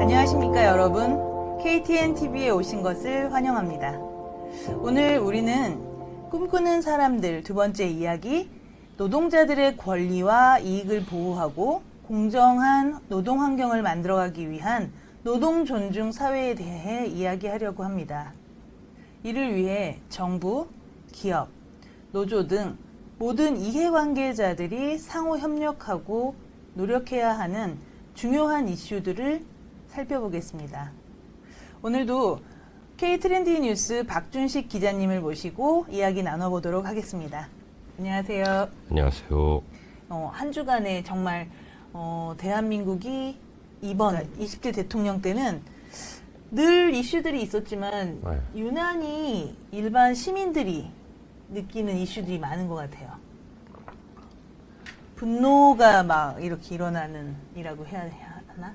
안녕하십니까 여러분. KTN TV에 오신 것을 환영합니다. 오늘 우리는 꿈꾸는 사람들 두 번째 이야기 노동자들의 권리와 이익을 보호하고 공정한 노동 환경을 만들어가기 위한 노동 존중 사회에 대해 이야기하려고 합니다. 이를 위해 정부, 기업, 노조 등 모든 이해관계자들이 상호 협력하고 노력해야 하는 중요한 이슈들을 살펴보겠습니다. 오늘도 K 트렌디 뉴스 박준식 기자님을 모시고 이야기 나눠보도록 하겠습니다. 안녕하세요. 안녕하세요. 어, 한 주간에 정말 어, 대한민국이 이번 20대 대통령 때는 늘 이슈들이 있었지만 네. 유난히 일반 시민들이 느끼는 이슈들이 많은 것 같아요. 분노가 막 이렇게 일어나는 이라고 해야 하나?